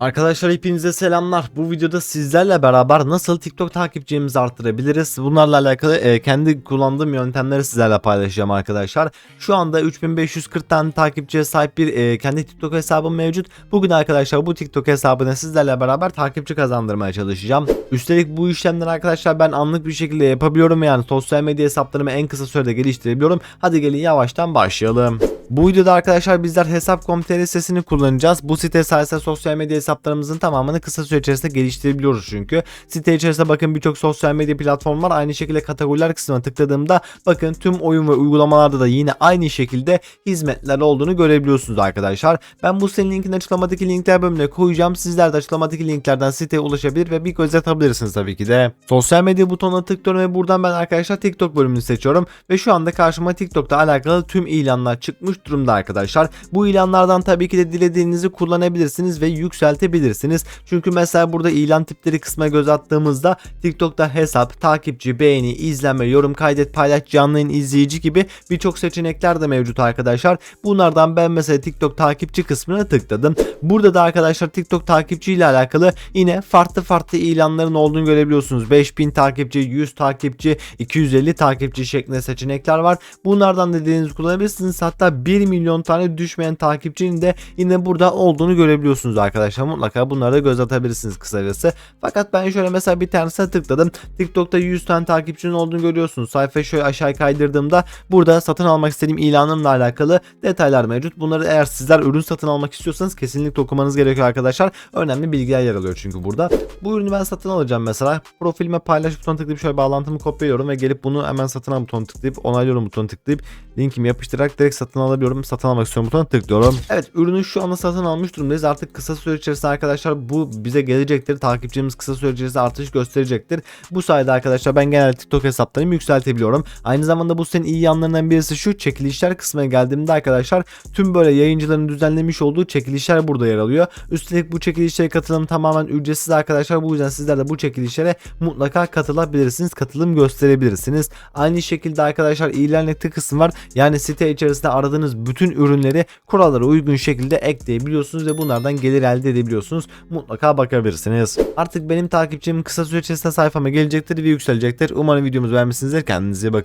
Arkadaşlar hepinize selamlar. Bu videoda sizlerle beraber nasıl TikTok takipçimizi arttırabiliriz? Bunlarla alakalı e, kendi kullandığım yöntemleri sizlerle paylaşacağım arkadaşlar. Şu anda 3540 tane takipçiye sahip bir e, kendi TikTok hesabım mevcut. Bugün arkadaşlar bu TikTok hesabına sizlerle beraber takipçi kazandırmaya çalışacağım. Üstelik bu işlemleri arkadaşlar ben anlık bir şekilde yapabiliyorum yani sosyal medya hesaplarımı en kısa sürede geliştirebiliyorum. Hadi gelin yavaştan başlayalım. Bu videoda arkadaşlar bizler hesap.com.tr sitesini kullanacağız. Bu site sayesinde sosyal medya hesaplarımızın tamamını kısa süre içerisinde geliştirebiliyoruz çünkü. Site içerisinde bakın birçok sosyal medya platformu var. Aynı şekilde kategoriler kısmına tıkladığımda bakın tüm oyun ve uygulamalarda da yine aynı şekilde hizmetler olduğunu görebiliyorsunuz arkadaşlar. Ben bu sitenin linkini açıklamadaki linkler bölümüne koyacağım. Sizler de açıklamadaki linklerden siteye ulaşabilir ve bir göz atabilirsiniz tabii ki de. Sosyal medya butonuna tıklıyorum ve buradan ben arkadaşlar TikTok bölümünü seçiyorum ve şu anda karşıma TikTok'ta alakalı tüm ilanlar çıkmış durumda arkadaşlar. Bu ilanlardan tabii ki de dilediğinizi kullanabilirsiniz ve yükseltebilirsiniz. Çünkü mesela burada ilan tipleri kısmına göz attığımızda TikTok'ta hesap, takipçi, beğeni, izlenme, yorum kaydet, paylaş, canlı yayın, izleyici gibi birçok seçenekler de mevcut arkadaşlar. Bunlardan ben mesela TikTok takipçi kısmına tıkladım. Burada da arkadaşlar TikTok takipçi ile alakalı yine farklı farklı ilanların olduğunu görebiliyorsunuz. 5000 takipçi, 100 takipçi, 250 takipçi şeklinde seçenekler var. Bunlardan dediğinizi kullanabilirsiniz. Hatta 1 milyon tane düşmeyen takipçinin de yine burada olduğunu görebiliyorsunuz arkadaşlar. Mutlaka bunlara da göz atabilirsiniz kısacası. Fakat ben şöyle mesela bir tanesine tıkladım. TikTok'ta 100 tane takipçinin olduğunu görüyorsunuz. Sayfayı şöyle aşağı kaydırdığımda burada satın almak istediğim ilanımla alakalı detaylar mevcut. Bunları eğer sizler ürün satın almak istiyorsanız kesinlikle okumanız gerekiyor arkadaşlar. Önemli bilgiler yer alıyor çünkü burada. Bu ürünü ben satın alacağım mesela. Profilime paylaş butonuna tıklayıp şöyle bağlantımı kopyalıyorum ve gelip bunu hemen satın al butonuna tıklayıp onaylıyorum butonuna tıklayıp linkimi yapıştırarak direkt satın alabiliyorum. Satın almak istiyorum butonuna tıklıyorum. Evet ürünü şu anda satın almış durumdayız. Artık kısa süre içerisinde arkadaşlar bu bize gelecektir. Takipçimiz kısa süre içerisinde artış gösterecektir. Bu sayede arkadaşlar ben genelde TikTok hesaplarımı yükseltebiliyorum. Aynı zamanda bu senin iyi yanlarından birisi şu çekilişler kısmına geldiğimde arkadaşlar tüm böyle yayıncıların düzenlemiş olduğu çekilişler burada yer alıyor. Üstelik bu çekilişlere katılım tamamen ücretsiz arkadaşlar. Bu yüzden sizler de bu çekilişlere mutlaka katılabilirsiniz. Katılım gösterebilirsiniz. Aynı şekilde arkadaşlar ilan ettiği kısım var. Yani site içerisinde aradığınız bütün ürünleri kurallara uygun şekilde ekleyebiliyorsunuz ve bunlardan gelir elde edebiliyorsunuz. Mutlaka bakabilirsiniz. Artık benim takipçim kısa süre içerisinde sayfama gelecektir ve yükselecektir. Umarım videomuzu beğenmişsinizdir. Kendinize iyi bakın.